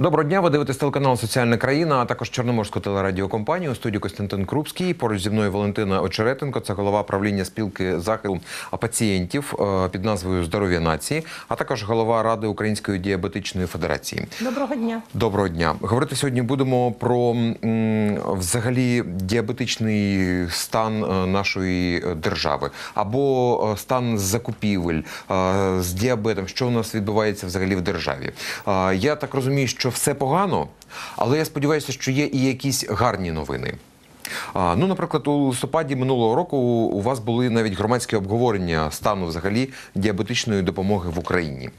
Доброго дня. Ви дивитесь телеканал Соціальна країна, а також Чорноморську телерадіокомпанію. У студії Костянтин Крупський. Поруч зі мною Валентина Очеретенко. Це голова правління спілки захисту пацієнтів е, під назвою Здоров'я нації, а також голова Ради Української діабетичної федерації. Доброго дня. Доброго дня. Говорити сьогодні будемо про взагалі діабетичний стан е, нашої держави або е, стан закупівель з діабетом, що у нас відбувається взагалі в державі. Я так розумію, що все погано, але я сподіваюся, що є і якісь гарні новини. Ну, наприклад, у листопаді минулого року у вас були навіть громадські обговорення стану взагалі діабетичної допомоги в Україні.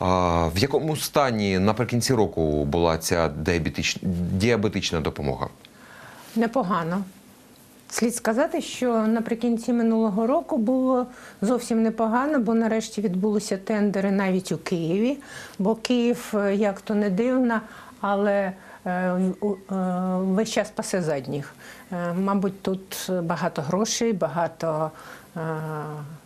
В якому стані наприкінці року була ця діабетична, діабетична допомога? Непогано. Слід сказати, що наприкінці минулого року було зовсім непогано, бо нарешті відбулися тендери навіть у Києві. Бо Київ, е, як то не дивно, але е, е, весь час пасе задніх. Мабуть, тут багато грошей, багато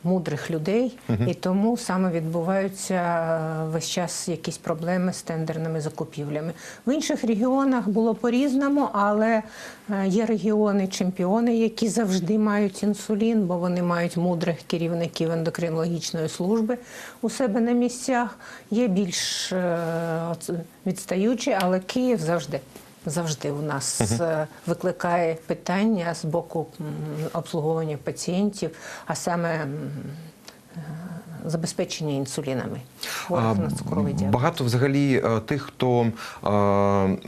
мудрих людей, і тому саме відбуваються е, весь час якісь проблеми з тендерними закупівлями. В інших регіонах було по-різному, але е, є регіони-чемпіони, які завжди мають інсулін, бо вони мають мудрих керівників ендокринологічної служби у себе на місцях. Є більш е, відстаючі, але Київ завжди. Завжди у нас угу. викликає питання з боку обслуговування пацієнтів, а саме забезпечення інсулінами. діабет. Багато взагалі е, тих, хто е,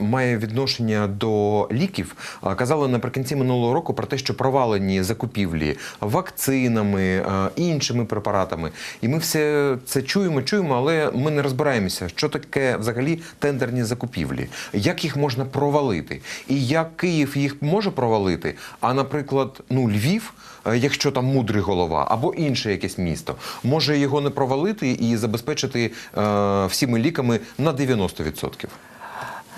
має відношення до ліків, е, казали наприкінці минулого року про те, що провалені закупівлі вакцинами, іншими препаратами. І ми все це чуємо, чуємо, але ми не розбираємося, що таке взагалі тендерні закупівлі, як їх можна провалити, і як Київ їх може провалити. А, наприклад, ну Львів, якщо там мудрий голова, або інше якесь місто, може його не провалити і забезпечити е, всіми ліками на 90%.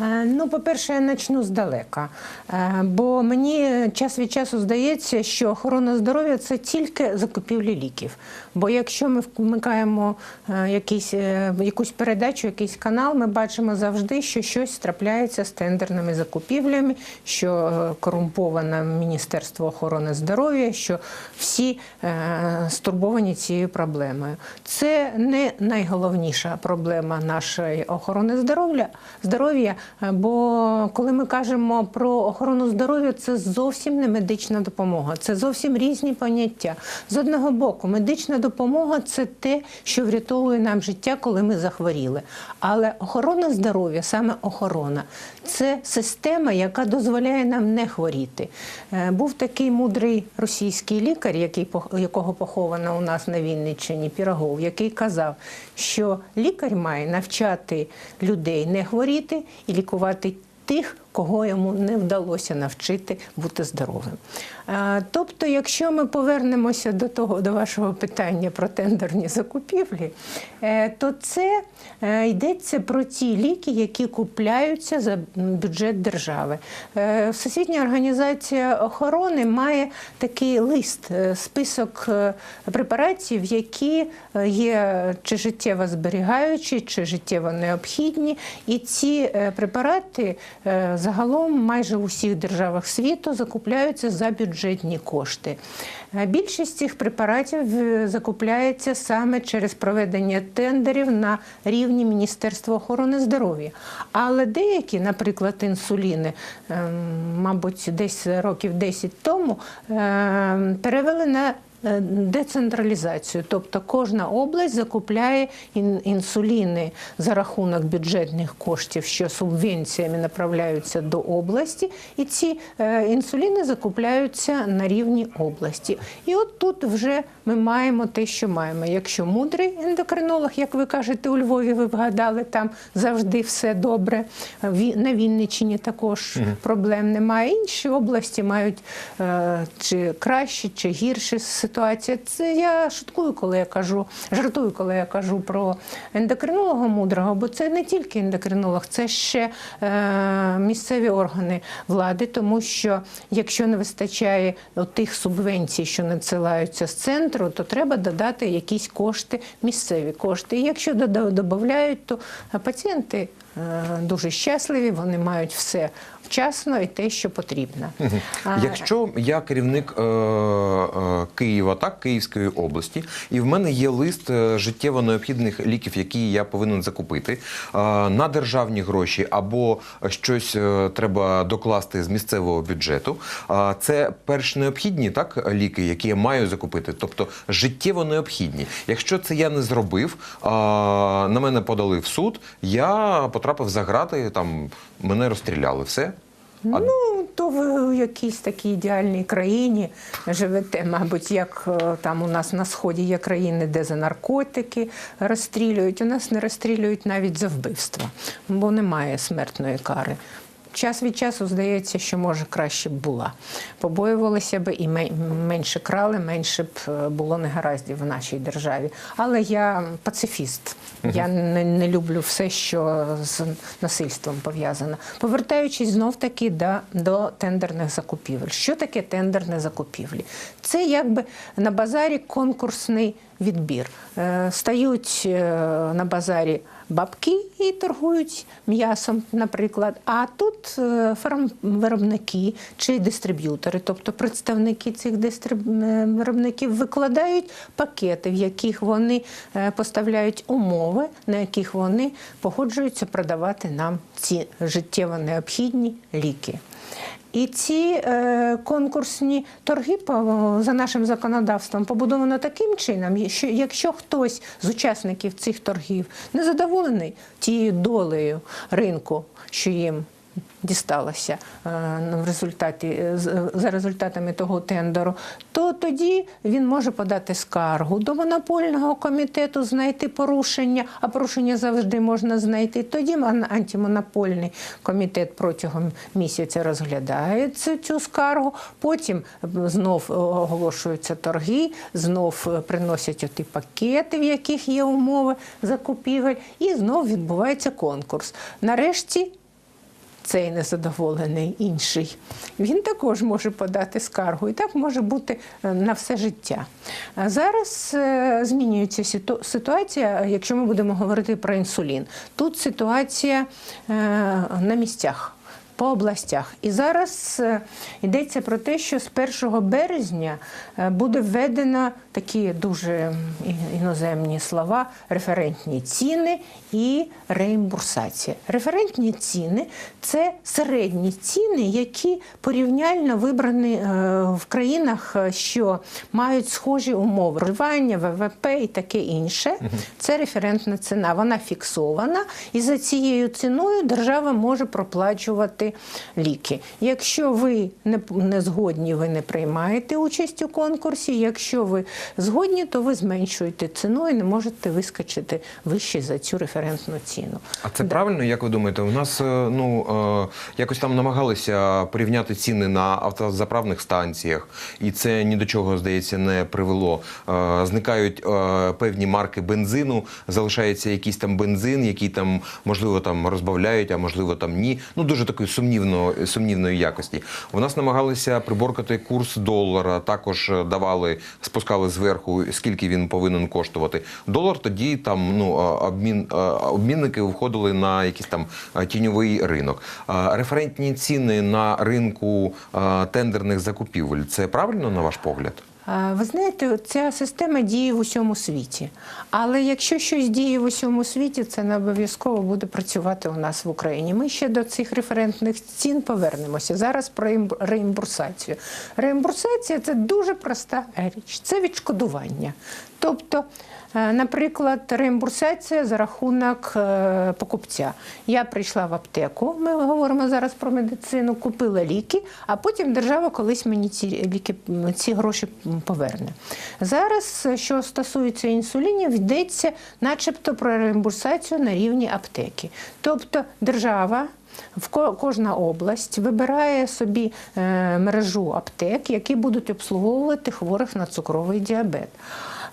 Е, Ну, по-перше, я почну здалека. Е, Бо мені час від часу здається, що охорона здоров'я це тільки закупівлі ліків. Бо якщо ми вмикаємо е, якийсь, якусь передачу, якийсь канал, ми бачимо завжди, що щось трапляється з тендерними закупівлями, що корумповане Міністерство охорони здоров'я, що всі стурбовані цією проблемою. Це не найголовніша проблема нашої охорони здоров'я, бо коли ми кажемо про охорону здоров'я, це зовсім не медична допомога, це зовсім різні поняття. З одного боку, медична допомога це те, що врятовує нам життя, коли ми захворіли. Але охорона здоров'я, саме охорона, це система, яка дозволяє нам не хворіти. Е, Був такий мудрий російський лікар, якого поховано у нас на Вінниччині, Пірогов, який казав, що лікар має навчати людей не хворіти і лікувати тих, кого йому не вдалося навчити бути здоровим. Е, Тобто, якщо ми повернемося до того до вашого питання про тендерні закупівлі, е, то це е, йдеться про ті ліки, які купляються за бюджет держави. Всесвітня організація охорони має такий лист, список препаратів, які є чи життєво зберігаючі, чи життєво необхідні. І ці препарати загалом майже в усіх державах світу закупляються за бюджетні кошти. Е, Більшість цих препаратів е, закупляється саме через проведення тендерів на рівні Міністерства охорони здоров'я. Але деякі, наприклад, інсуліни, ем, мабуть, десь років 10 тому ем, перевели на децентралізацію, тобто кожна область закупляє інсуліни за рахунок бюджетних коштів, що субвенціями направляються до області, і ці е, інсуліни закупляються на рівні області. І от тут вже ми маємо те, що маємо. Якщо мудрий ендокринолог, як ви кажете, у Львові ви вгадали, там завжди все добре. На Вінниччині також проблем немає. Інші області мають е, чи кращі, чи гірші с- ситуація. Це я шуткую, коли я кажу, жартую, коли я кажу про ендокринолога мудрого, бо це не тільки ендокринолог, це ще е, місцеві органи влади, тому що якщо не вистачає тих субвенцій, що надсилаються з центру, то треба додати якісь кошти, місцеві кошти. І якщо дода- додають, то пацієнти е, дуже щасливі, вони мають все вчасно і те, що потрібно. А, Якщо я керівник е, е, Києва, так, Київської області, і в мене є лист е, життєво необхідних ліків, які я повинен закупити е, на державні гроші, або щось е, треба докласти з місцевого бюджету, е, це перш необхідні так, ліки, які я маю закупити, тобто життєво необхідні. Якщо це я не зробив, е, на мене подали в суд, я потрапив за грати, там мене розстріляли. Все. А Ну, то ви у якійсь такій ідеальній країні живете, мабуть, як е, там у нас на сході є країни, де за наркотики розстрілюють. У нас не розстрілюють навіть за вбивство, бо немає смертної кари. Час від часу здається, що може краще б була. Побоювалися б і менше крали, менше б е, було негараздів в нашій державі. Але я пацифіст. Я не, не люблю все, що з насильством пов'язано. Повертаючись знов таки до, до тендерних закупівель. Що таке тендерні закупівлі? Це якби на базарі конкурсний відбір. Е, Стають е, на базарі бабки і торгують м'ясом, наприклад. А тут е, фармвиробники чи дистриб'ютори, тобто представники цих дистриб- виробників викладають пакети, в яких вони е, поставляють умови, на яких вони погоджуються продавати нам ці життєво необхідні ліки. І ці е, конкурсні торги по, за нашим законодавством побудовано таким чином, що якщо хтось з учасників цих торгів не задоволений тією долею ринку, що їм дісталося е, в результаті е, за результатами того тендеру, то тоді він може подати скаргу до монопольного комітету, знайти порушення, а порушення завжди можна знайти. Тоді антимонопольний комітет протягом місяця розглядає цю, скаргу. Потім е, знов е, оголошуються торги, знов е, приносять оті пакети, в яких є умови закупівель, і знов відбувається конкурс. Нарешті цей незадоволений інший, він також може подати скаргу, і так може бути е, на все життя. Зараз е, змінюється ситуація, якщо ми будемо говорити про інсулін. Тут ситуація е, на місцях. По областях. І зараз е, йдеться про те, що з 1 березня е, буде введено такі дуже іноземні слова референтні ціни і реімбурсація. Референтні ціни це середні ціни, які порівняльно вибрані е, в країнах, що мають схожі умови вживання, ВВП і таке інше. Це референтна ціна. Вона фіксована, і за цією ціною держава може проплачувати ліки. Якщо ви не, згодні, ви не приймаєте участь у конкурсі. Якщо ви згодні, то ви зменшуєте ціну і не можете вискочити вище за цю референтну ціну. А це правильно, як ви думаєте? У нас е, ну е, якось там намагалися порівняти ціни на автозаправних станціях, і це ні до чого здається не привело. Е, Зникають певні марки бензину, залишається якийсь там бензин, який там можливо там розбавляють, а можливо там ні. Ну дуже такої сумнівно сумнівної якості. У нас намагалися приборкати курс долара, також е, давали, спускали зверху, скільки він повинен коштувати. Долар тоді там ну е, обмін е, обмінники виходили на якийсь там тіньовий ринок. Референтні ціни на ринку тендерних закупівель. Це правильно на ваш погляд? А, Ви знаєте, ця система діє в усьому світі. Але якщо щось діє в усьому світі, це не обов'язково буде працювати у нас в Україні. Ми ще до цих референтних цін повернемося. Зараз про імб- реімбурсацію. Реімбурсація це дуже проста річ. Це відшкодування. Тобто Е, Наприклад, реімбурсація за рахунок е, покупця. Я прийшла в аптеку, ми говоримо зараз про медицину, купила ліки, а потім держава колись мені ці ліки, ці гроші поверне. Зараз, е, що стосується інсулінів, йдеться начебто про реімбурсацію на рівні аптеки. Тобто держава. В кожна область вибирає собі е, мережу аптек, які будуть обслуговувати хворих на цукровий діабет.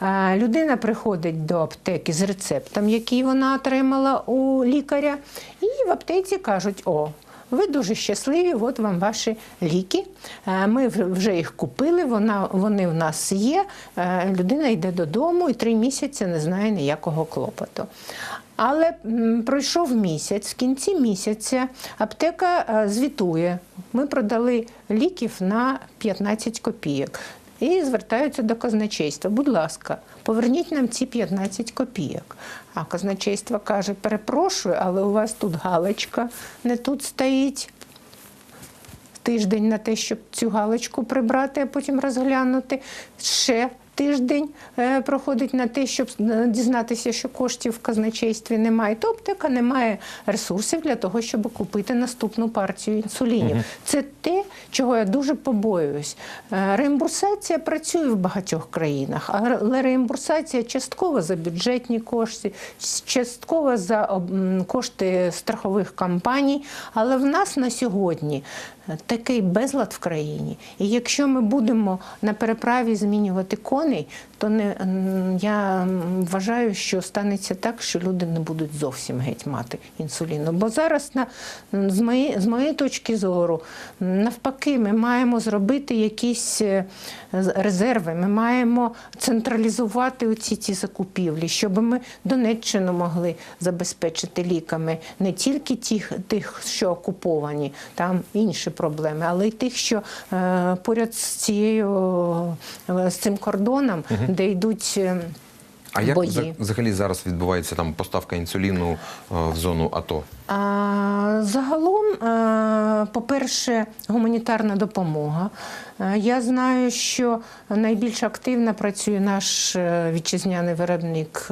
Е, Людина приходить до аптеки з рецептом, який вона отримала у лікаря, і в аптеці кажуть: о. Ви дуже щасливі, от вам ваші ліки. Е, Ми вже їх купили, вони в нас є. Е, Людина йде додому і три місяці не знає ніякого клопоту. Але пройшов місяць, в кінці місяця аптека е, звітує. Ми продали ліків на 15 копійок. І звертаються до казначейства. Будь ласка, поверніть нам ці 15 копійок. А казначейство каже: перепрошую, але у вас тут галочка не тут стоїть. Тиждень на те, щоб цю галочку прибрати, а потім розглянути. Ще тиждень е, проходить на те, щоб е, дізнатися, що коштів в казначействі немає. То аптека не має ресурсів для того, щоб купити наступну партію інсулінів. Це те, чого я дуже побоююсь. Е, Реімбурсація працює в багатьох країнах, але реімбурсація частково за бюджетні кошти, частково за кошти страхових компаній. Але в нас на сьогодні такий безлад в країні. І якщо ми будемо на переправі змінювати коней, то не я вважаю, що станеться так, що люди не будуть зовсім геть мати інсуліну. Бо зараз на з моєї з моєї точки зору, навпаки, ми маємо зробити якісь е, резерви. Ми маємо централізувати оці ці закупівлі, щоб ми Донеччину могли забезпечити ліками не тільки тих, тих що окуповані, там інші проблеми, але й тих, що е, поряд з цією е, з цим кордоном, де йдуть. е, А як бої. взагалі зараз відбувається там поставка інсуліну е, в зону АТО? А, Загалом, е, по-перше, гуманітарна допомога. Я знаю, що найбільш активно працює наш вітчизняний виробник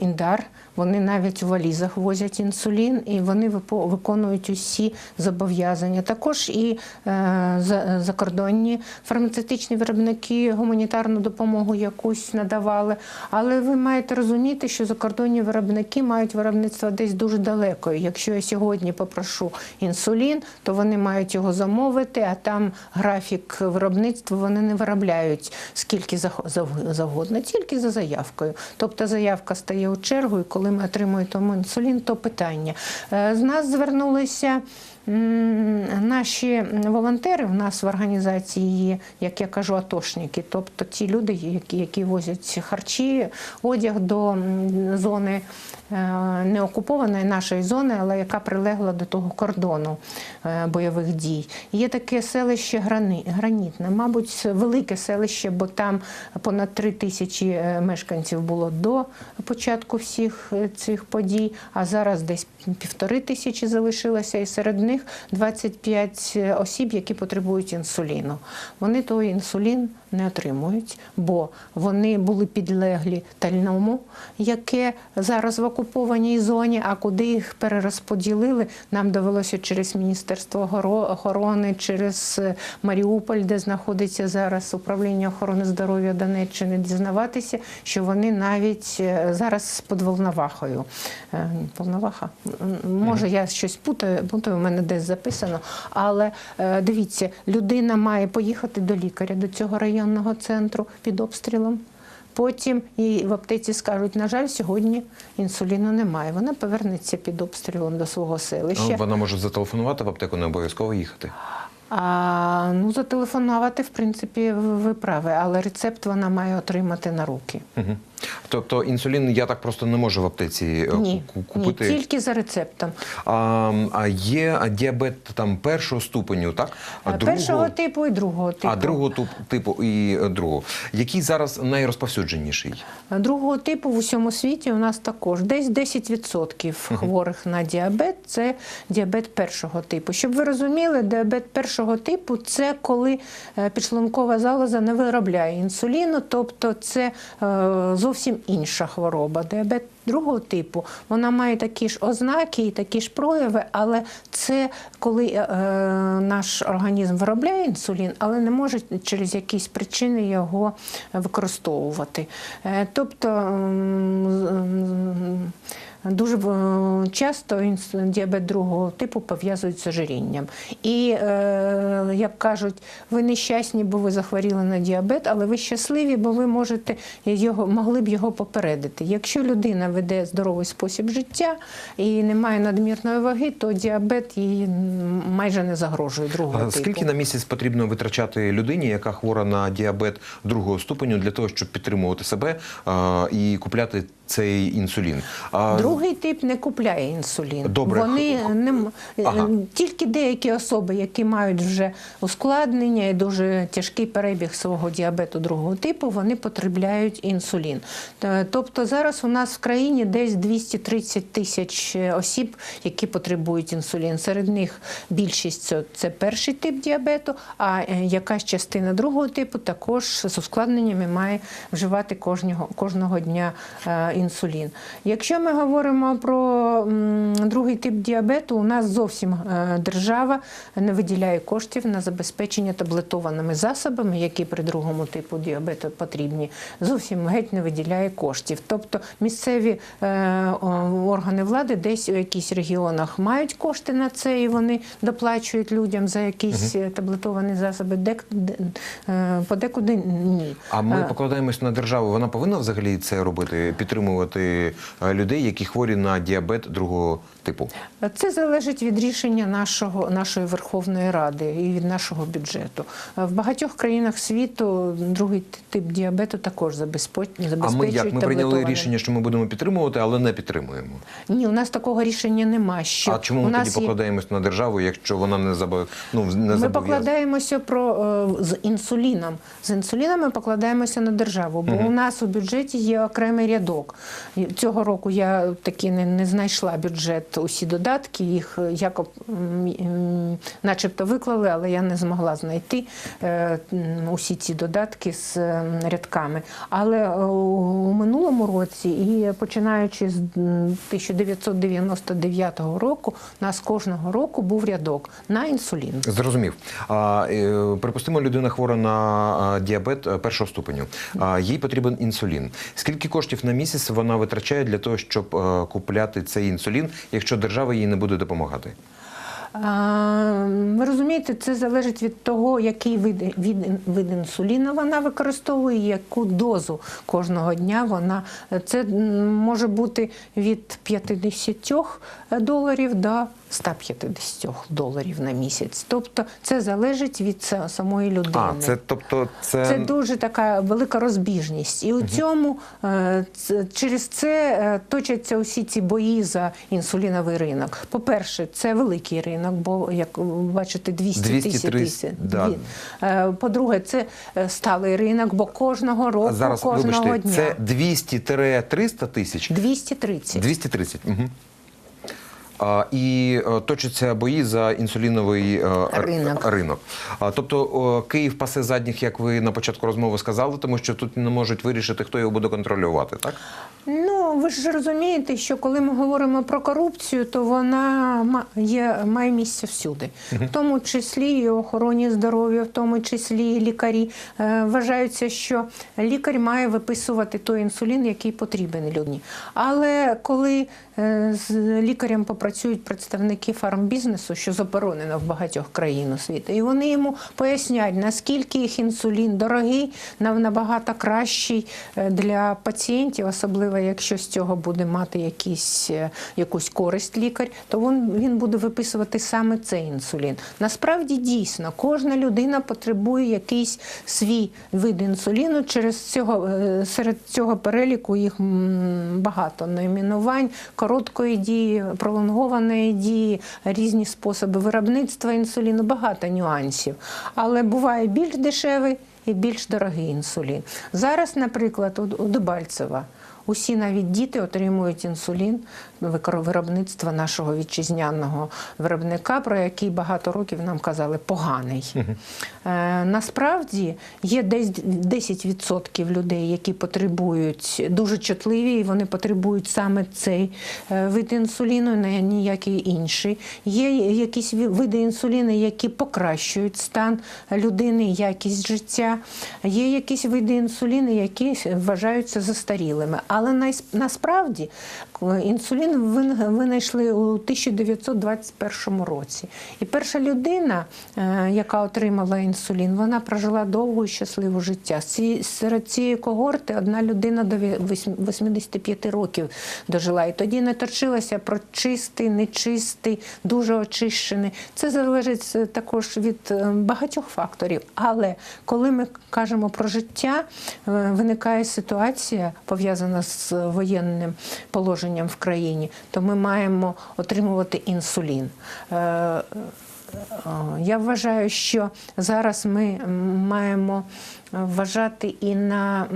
Індар. Вони навіть у валізах возять інсулін і вони виконують усі зобов'язання. Також і е, закордонні фармацевтичні виробники гуманітарну допомогу якусь надавали. Але ви маєте розуміти, що закордонні виробники мають виробництво десь дуже далеко. Якщо я сьогодні попрошу інсулін, то вони мають його замовити, а там графік виробництва вони не виробляють скільки завгодно, тільки за заявкою. Тобто заявка стає у чергу, і коли ми отримуємо інсулін, то питання. Е, З нас звернулися. Наші волонтери в нас в організації є, як я кажу, атошники, тобто ті люди, які, які возять харчі, одяг до зони неокупованої нашої зони, але яка прилегла до того кордону е, бойових дій. Є таке селище Гранітне, мабуть, велике селище, бо там понад три тисячі е, мешканців було до початку всіх е, цих подій, а зараз десь півтори тисячі залишилося, і серед них 25 осіб, які потребують інсуліну. Вони той інсулін не отримують, бо вони були підлеглі тальному, яке зараз в окупованій зоні, а куди їх перерозподілили, нам довелося через Міністерство охорони, через е, Маріуполь, де знаходиться зараз управління охорони здоров'я Донеччини, дізнаватися, що вони навіть е, зараз під Волновахою. Е, Волноваха? Може, я щось путаю, путаю, у мене десь записано. Але дивіться, людина має поїхати до лікаря, до цього районного центру під обстрілом. Потім їй в аптеці скажуть, на жаль, сьогодні інсуліну немає. Вона повернеться під обстрілом до свого селища. Вона може зателефонувати в аптеку, не обов'язково їхати. А ну зателефонувати, в принципі, ви праві, але рецепт вона має отримати на руки. Угу. Тобто інсулін я так просто не можу в аптеці е, Ні, ку- ні, тільки за рецептом. А, а є діабет там першого ступеню, так? А Е, Першого типу і другого типу. А другого типу і е, другого. Який зараз найрозповсюдженіший? Другого типу в усьому світі у нас також десь 10% хворих на діабет це діабет першого типу. Щоб ви розуміли, діабет першого типу це коли підшлункова залоза не виробляє інсуліну, тобто це е, зовсім інша хвороба. Діабет другого типу вона має такі ж ознаки і такі ж прояви, але це коли е, наш організм виробляє інсулін, але не може через якісь причини його використовувати. Е, Тобто е, дуже е, часто діабет другого типу пов'язують з ожирінням. І, е, як кажуть, ви нещасні, бо ви захворіли на діабет, але ви щасливі, бо ви можете його, могли б його попередити. Якщо людина веде здоровий спосіб життя і не має надмірної ваги, то діабет їй майже не загрожує другого типу. Скільки на місяць потрібно витрачати людині, яка хвора на діабет другого ступеню, для того, щоб підтримувати себе і купляти цей інсулін? А, Другий тип не купляє інсулін. Добре. Вони не Ага. тільки деякі особи, які мають вже ускладнення і дуже тяжкий перебіг свого діабету другого типу, вони потребляють інсулін. Тобто зараз у нас в країні десь 230 тисяч осіб, які потребують інсулін. Серед них більшість це, перший тип діабету, а е, якась частина другого типу також з ускладненнями має вживати кожного, кожного дня е, інсулін. Якщо ми говоримо про другий тип діабету, у нас зовсім е, держава не виділяє коштів на забезпечення таблетованими засобами, які при другому типу діабету потрібні. Зовсім геть не виділяє коштів. Тобто місцеві е, органи влади десь у якихось регіонах мають кошти на це, і вони доплачують людям за якісь е, таблетовані засоби. Де- подекуди ні. а ми покладаємось на державу. Вона повинна взагалі це робити, підтримувати е, людей, які хворі на діабет другого типу. Це залежить від рішення нашого, нашої Верховної Ради і від нашого бюджету. В багатьох країнах світу другий тип діабету також забезпечують. А ми як? Ми прийняли рішення, що ми будемо підтримувати, але не підтримуємо. Ні, у нас такого рішення нема. Що а чому у ми нас тоді є- покладаємось на державу, якщо вона не забо... ну, не Ми покладаємося про е, з інсуліном. З інсуліном ми покладаємося на державу, бо у нас у бюджеті є окремий рядок. Цього року я таки не, не знайшла бюджет усі додатки. Їх е, якоб начебто виклали, але я не змогла знайти е, усі ці додатки з рядками. Але е, у минулому році і починаючи з 1999 року, у нас кожного року був рядок на інсулін. Зрозумів. А, припустимо, людина хвора на діабет першого ступеню. А, їй потрібен інсулін. Скільки коштів на місяць вона витрачає для того, щоб е, купляти цей інсулін, якщо держава їй не буде допомагати? Ви розумієте, це залежить від того, який вид, від, вид інсуліну вона використовує, яку дозу кожного дня вона. Це може бути від 50 доларів до 150 доларів на місяць. Тобто це залежить від самої людини. А, це тобто це, Це дуже така велика розбіжність. І у цьому е, через це е, точаться усі ці бої за інсуліновий ринок. По-перше, це великий ринок, бо як ви бачите, 200 200 тисяч. да. Е, По-друге, це сталий ринок, бо кожного року, зараз кожного вибачте, дня це 200-300 тисяч. 230. 230. Угу. І е, точаться бої за інсуліновий е, Ринок. ринок. Тобто Київ пасе задніх, як ви на початку розмови сказали, тому що тут не можуть вирішити, хто його буде контролювати, так? Ну, ви ж розумієте, що коли ми говоримо про корупцію, то вона є, має місце всюди, в тому числі і охороні здоров'я, в тому числі і лікарі. Е, Вважаються, що лікар має виписувати той інсулін, який потрібен людині. Але коли е, з лікарем попрацювати, працюють представники фармбізнесу, що заборонено в багатьох країнах світу. І вони йому пояснять, наскільки їх інсулін дорогий, набагато кращий е, для пацієнтів, особливо якщо з цього буде мати якісь, е, якусь користь лікар, то він, він буде виписувати саме цей інсулін. Насправді дійсно кожна людина потребує якийсь свій вид інсуліну. Через цього е, серед цього переліку їх багато найменувань, короткої дії, пролонгованої дії, різні способи виробництва інсуліну, багато нюансів. Але буває більш дешевий і більш дорогий інсулін. Зараз, наприклад, у Дебальцева. Усі навіть діти отримують інсулін виробництва нашого вітчизняного виробника, про який багато років нам казали поганий. Е, насправді є десь 10% людей, які потребують дуже чутливі, і вони потребують саме цей е, вид інсуліну, не ніякий інший. Є якісь види інсуліну, які покращують стан людини, якість життя. Є якісь види інсуліну, які вважаються застарілими. Але насправді інсулін вин- винайшли у 1921 році. І перша людина, е, яка отримала інсулін, вона прожила довгу і щасливу життя. Серед цієї когорти одна людина до 85 років дожила. І тоді не точилося про чистий, нечистий, дуже очищений. Це залежить е, також від е, багатьох факторів. Але коли ми кажемо про життя, виникає ситуація пов'язана з воєнним положенням в країні, то ми маємо отримувати інсулін. Е, е, Я вважаю, що зараз ми маємо вважати і на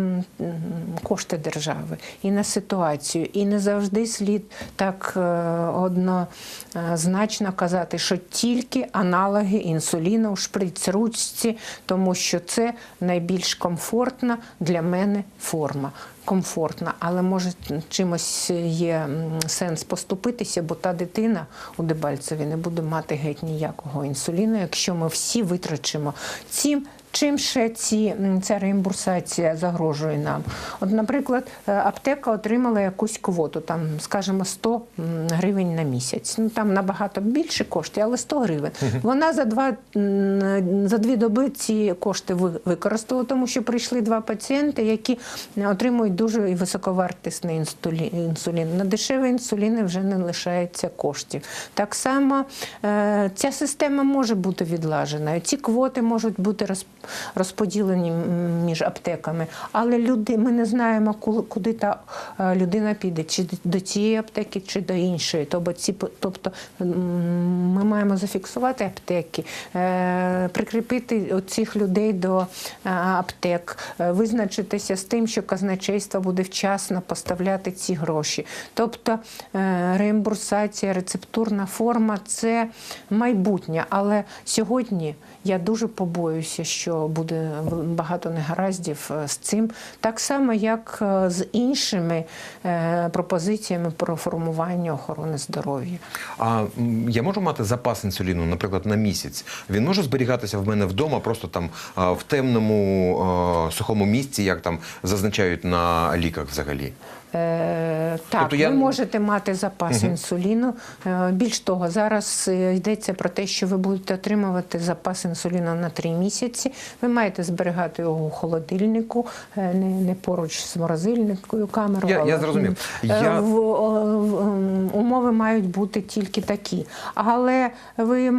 кошти держави, і на ситуацію, і не завжди слід так е, однозначно казати, що тільки аналоги інсуліну в шприц-ручці, тому що це найбільш комфортна для мене форма. Комфортна, але може чимось є сенс поступитися, бо та дитина у Дебальцеві не буде мати геть ніякого інсуліну, якщо ми всі витрачимо цим. Чим ще ці, ця реімбурсація загрожує нам? От, наприклад, е, аптека отримала якусь квоту, там, скажімо, 100 гривень на місяць. Ну там набагато більше коштів, але 100 гривень. Вона за два за дві доби ці кошти ви- використала, тому що прийшли два пацієнти, які отримують дуже високовартісний інсулі- інсулін. На дешевий інсулін вже не лишається коштів. Так само е, ця система може бути відлажена. Ці квоти можуть бути роз- розподілені між аптеками, але люди, ми не знаємо, куди та е, людина піде, чи до цієї аптеки, чи до іншої. Тобто, тобто ми маємо зафіксувати аптеки, е, прикріпити цих людей до е, аптек, визначитися з тим, що казначейство буде вчасно поставляти ці гроші. Тобто реімбурсація, рецептурна форма це майбутнє. Але сьогодні я дуже побоююся, що буде багато негараздів е, з цим, так само, як е, з іншими е, пропозиціями про формування охорони здоров'я. А я можу мати запас інсуліну, наприклад, на місяць. Він може зберігатися в мене вдома, просто там в темному сухому місці, як там зазначають на ліках взагалі. Е, так, Тобто я- ви можете мати запас інсуліну. Е, більш того, зараз е, йдеться про те, що ви будете отримувати запас інсуліну на три місяці. Ви маєте зберігати його у холодильнику, е, не, не поруч з морозильникою камерою. Я- я зрозумів. е, Я- в- о, в- умови мають бути тільки такі. Але ви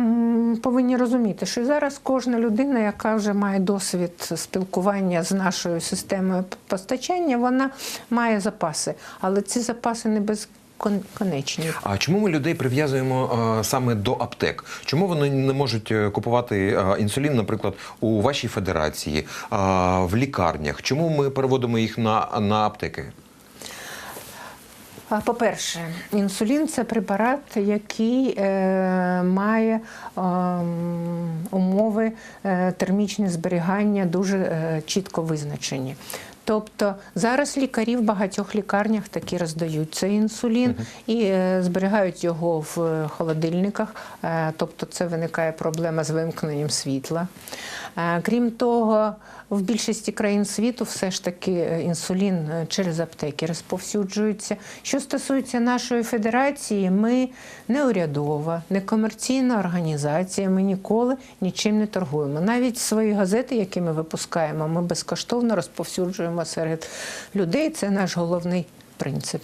повинні розуміти, що зараз кожна людина, яка вже має досвід спілкування з нашою системою постачання, вона має запаси. Але ці запаси не безконечні. А чому ми людей прив'язуємо а, саме до аптек? Чому вони не можуть е, купувати а, інсулін, наприклад, у вашій федерації, а, в лікарнях? Чому ми переводимо їх на, на аптеки? По-перше, інсулін це препарат, який е, має е, умови е, термічне зберігання дуже е, чітко визначені. Тобто зараз лікарі в багатьох лікарнях такі роздають цей інсулін і е, зберігають його в холодильниках. Е, тобто це виникає проблема з вимкненням світла. Е, Крім того, в більшості країн світу все ж таки е, інсулін е, через аптеки розповсюджується. Що стосується нашої федерації, ми не урядова, не комерційна організація. Ми ніколи нічим не торгуємо. Навіть свої газети, які ми випускаємо, ми безкоштовно розповсюджуємо серед людей. Це наш головний принцип.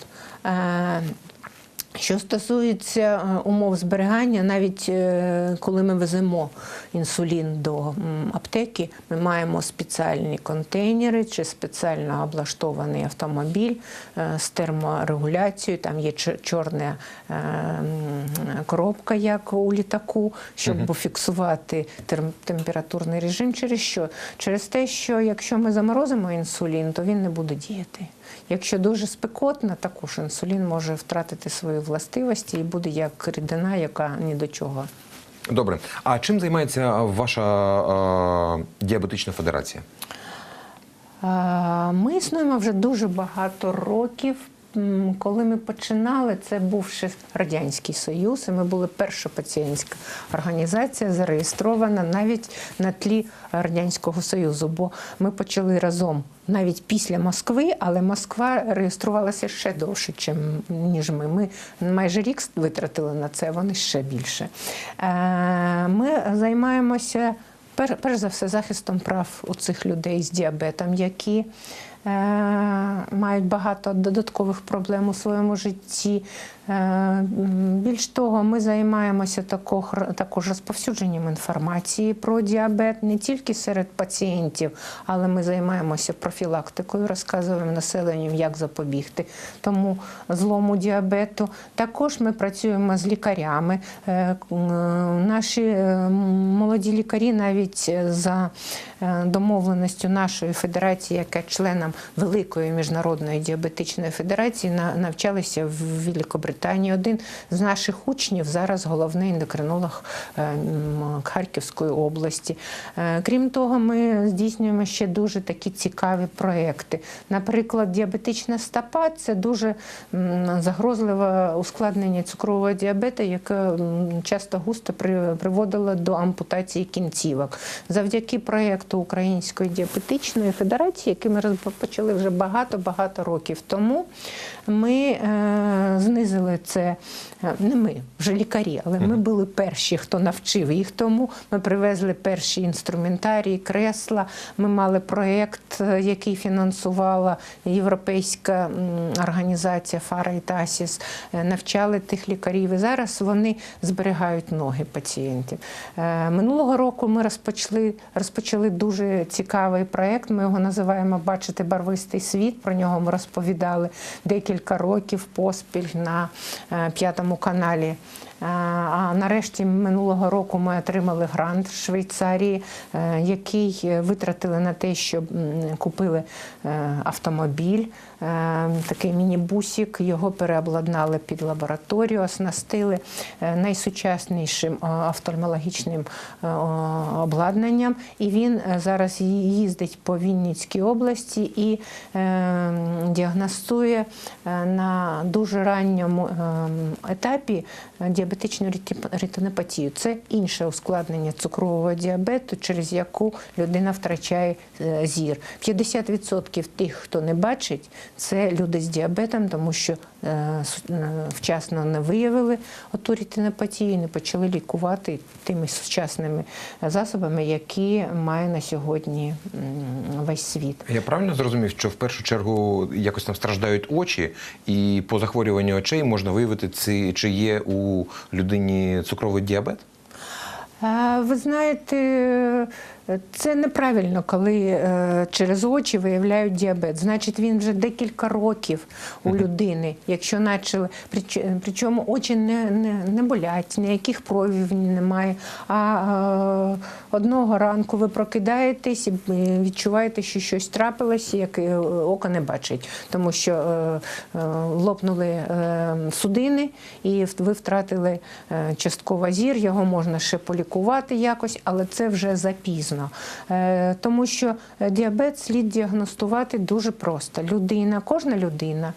Що стосується е, умов зберігання, навіть е, коли ми веземо інсулін до аптеки, ми маємо спеціальні контейнери чи спеціально облаштований автомобіль е, з терморегуляцією. Там є чорна коробка, як у літаку, щоб фіксувати терм- температурний режим. Через що? Через те, що якщо ми заморозимо інсулін, то він не буде діяти. Якщо дуже спекотна, також інсулін може втратити свої властивості і буде як рідина, яка ні до чого. Добре. А чим займається ваша е, діабетична федерація? Ми існуємо вже дуже багато років. Коли ми починали, це був ще Радянський Союз, і ми були перша пацієнтська організація, зареєстрована навіть на тлі Радянського Союзу, бо ми почали разом навіть після Москви, але Москва реєструвалася ще довше, ніж ми. Ми майже рік витратили на це, вони ще більше. Е, Ми займаємося пер- перш за все захистом прав у цих людей з діабетом, які мають багато додаткових проблем у своєму житті. Е, більш того, ми займаємося також, розповсюдженням інформації про діабет не тільки серед пацієнтів, але ми займаємося профілактикою, розказуємо населенню, як запобігти тому злому діабету. Також ми працюємо з лікарями. Е, Наші е, молоді лікарі навіть за домовленістю нашої федерації, яка є членом Великої міжнародної діабетичної федерації, навчалися в Великобританії. Один з наших учнів зараз головний ендокринолог е, Харківської області. Е, Крім того, ми здійснюємо ще дуже такі цікаві проекти. Наприклад, діабетична стопа це дуже загрозливе ускладнення цукрового діабету, яке часто густо приводило до ампутації кінцівок. Завдяки проєкту Української діабетичної федерації, який ми розпочали вже багато-багато років тому, ми е, знизили це. е, Не ми, вже лікарі, але ми були перші, хто навчив їх тому. Ми привезли перші інструментарії, кресла. Ми мали проєкт, е, який фінансувала європейська організація Фара і Тасіс. Е, Навчали тих лікарів. І зараз вони зберігають ноги пацієнтів. Минулого року ми розпочали, розпочали дуже цікавий проєкт. Ми його називаємо Бачити барвистий світ. Про нього ми розповідали декілька років поспіль на п'ятому каналі. Е, А нарешті минулого року ми отримали грант в Швейцарії, е, який е, витратили на те, щоб купили е, автомобіль, е, такий мінібусик. Його переобладнали під лабораторію, оснастили е, найсучаснішим е, офтальмологічним е, обладнанням. І він зараз їздить по Вінницькій області і е, діагностує на дуже ранньому е, етапі діабетичну ретинопатію. Це інше ускладнення цукрового діабету, через яку людина втрачає зір. 50% тих, хто не бачить, це люди з діабетом, тому що е, е, вчасно не виявили оту ретинопатію і не почали лікувати тими сучасними засобами, які має на сьогодні весь світ. Я правильно зрозумів, що в першу чергу якось там страждають очі, і по захворюванню очей можна виявити, ці- чи є у людині цукровий діабет? Ви знаєте, це неправильно, коли е, через очі виявляють діабет. Значить, він вже декілька років у людини, якщо почали, прич- причому очі не, не, не болять, ніяких проявів немає. А е, одного ранку ви прокидаєтесь і е, відчуваєте, що щось трапилося, як око не бачить, тому що лопнули судини, і ви втратили частково зір, його можна ще полікувати якось, але це вже запізно. Вчасно. Е, Тому що е, діабет слід діагностувати дуже просто. Людина, кожна людина,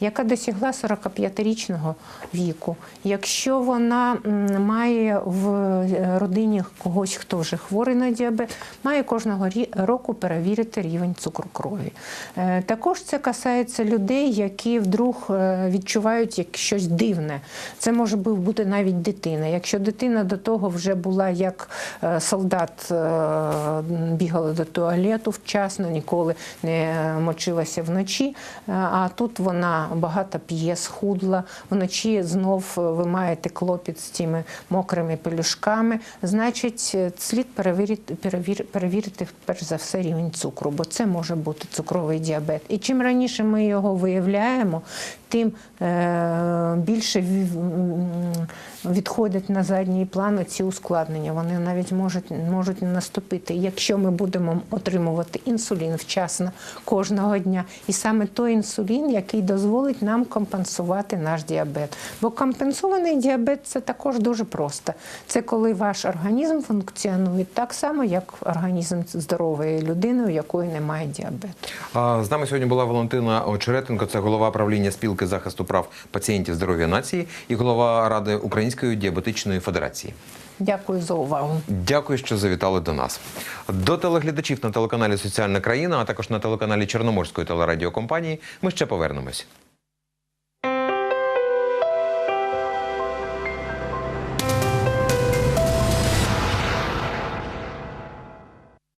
яка досягла 45-річного віку, якщо вона має в е, родині когось, хто вже хворий на діабет, має кожного року перевірити рівень цукру крові. Також це касається людей, які вдруг відчувають як щось дивне. Це може бути навіть дитина. Якщо дитина до того вже була як солдат, бігала до туалету вчасно, ніколи не мочилася вночі, е, а тут вона багато п'є, схудла, вночі знов е, ви маєте клопіт з цими мокрими пелюшками, значить, е, слід перевірити, перевір, перевірити перш за все рівень цукру, бо це може бути цукровий діабет. І чим раніше ми його виявляємо, тим е, більше ві- м, відходять на задній план ці ускладнення. Вони навіть можуть, можуть наступити, якщо ми будемо отримувати інсулін вчасно кожного дня. І саме той інсулін, який дозволить нам компенсувати наш діабет. Бо компенсований діабет це також дуже просто. Це коли ваш організм функціонує так само, як організм здорової людини, у якої немає діабету. З нами сьогодні була Валентина Очеретенко, це голова правління спілки захисту прав пацієнтів здоров'я нації і голова Ради Української діабетичної федерації. Дякую за увагу. Дякую, що завітали до нас. До телеглядачів на телеканалі Соціальна країна, а також на телеканалі Чорноморської телерадіокомпанії. Ми ще повернемось.